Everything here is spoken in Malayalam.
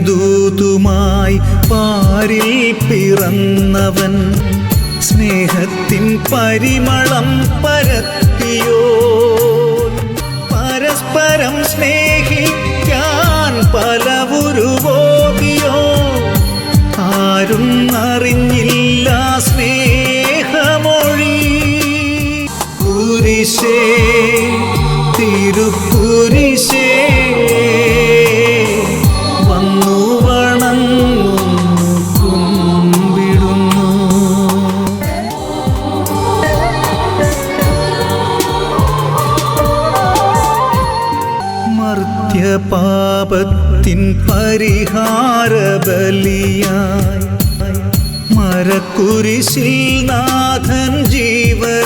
സ്നേഹദൂതുമായി പാരിൽ പിറന്നവൻ സ്നേഹത്തിൻ പരിമളം പരത്തിയോ പരസ്പരം സ്നേഹിക്കാൻ പലവുരുവോകിയോ ആരും അറിഞ്ഞില്ല സ്നേഹമൊഴി. കുരിശേ തിരുക്കുരിശേ മർത്യപാപത്തിൻ പരിഹാര ബലിയായി മരക്കുരിശിൽ നാഥൻ ജീവനേ